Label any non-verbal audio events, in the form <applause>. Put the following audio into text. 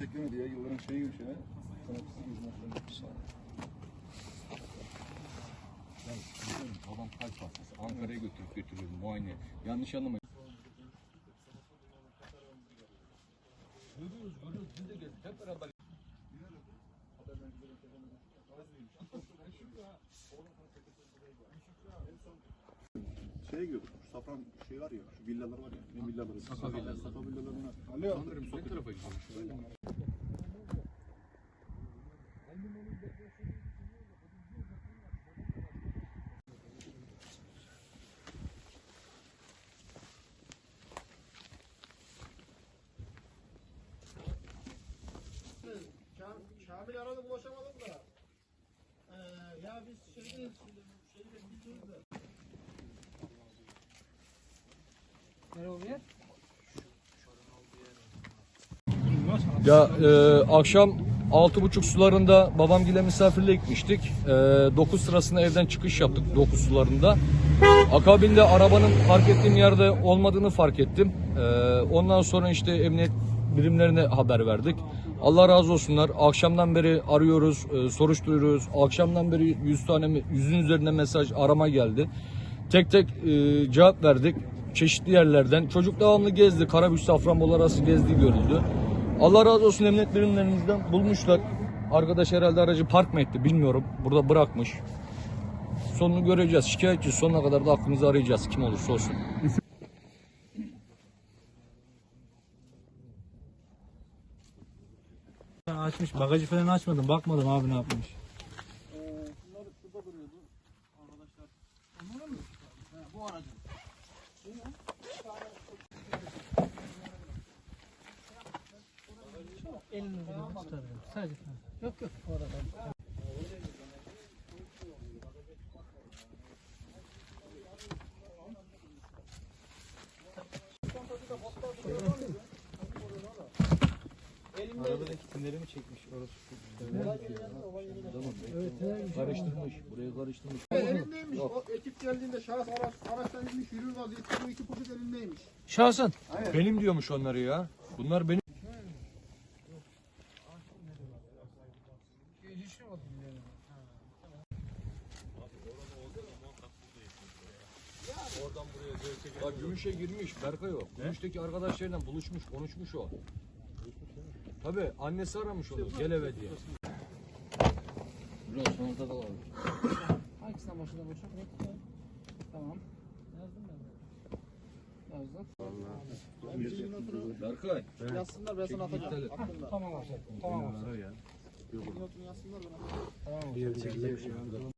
desteklemedi ya. Yılların şeyi gibi şeyler. Sanatçısı gibi maşallah. Ben biliyorum, babam kalp hastası. Ankara'ya götürüp götürüyorum muayene. Yanlış anlamayın. Görüyoruz, görüyoruz. Biz de gezdik. Hep beraber. Şeye gidiyorduk. Şu safran şey var ya. Şu villalar var ya. Ne villaları? Safa villası. Safa villalarına. Sanırım sol tarafa gidiyormuş. Kam- Kamil aradı ulaşamadım da. Ee, ya biz şeyde şeyde gidiyoruz da. Ya e, akşam altı buçuk sularında babamgile misafirliğe gitmiştik. E, 9 sırasında evden çıkış yaptık 9 sularında. Akabinde arabanın park ettiğim yerde olmadığını fark ettim. E, ondan sonra işte emniyet birimlerine haber verdik. Allah razı olsunlar. Akşamdan beri arıyoruz, e, soruşturuyoruz. Akşamdan beri 100 tane yüzün üzerinde mesaj arama geldi. Tek tek e, cevap verdik çeşitli yerlerden. Çocuk devamlı gezdi. Karabük Safranbolu arası gezdiği görüldü. Allah razı olsun emniyet birimlerimizden bulmuşlar. Arkadaş herhalde aracı park mı etti bilmiyorum. Burada bırakmış. Sonunu göreceğiz. Şikayetçi sonuna kadar da aklımızı arayacağız kim olursa olsun. Açmış bagajı falan açmadım bakmadım abi ne yapmış. Bu aracın. Elini tutar. Sadece. Yok yok bu arada. Arabadaki tünleri mi çekmiş orası? Karıştırmış. Burayı karıştırmış. Elindeymiş. O ekip geldiğinde şahıs araç, araçtan inmiş yürür vaziyette bu iki poşet elindeymiş. Şahsen. Benim diyormuş onları ya. Bunlar benim. Bak Gümüş'e girmiş Berkay o. Gümüş'teki arkadaşlarıyla buluşmuş, konuşmuş o. Tabi annesi aramış onu gel eve diye. Biraz sonunda da var. <laughs> Hangisinden başına boşak? Tamam. Yazdım ben. Yazdım. Berkay. Yazsınlar ben sana atacağım. Aklımda. Tamam abi. Tamam abi. Yazsınlar ben atacağım. Tamam abi.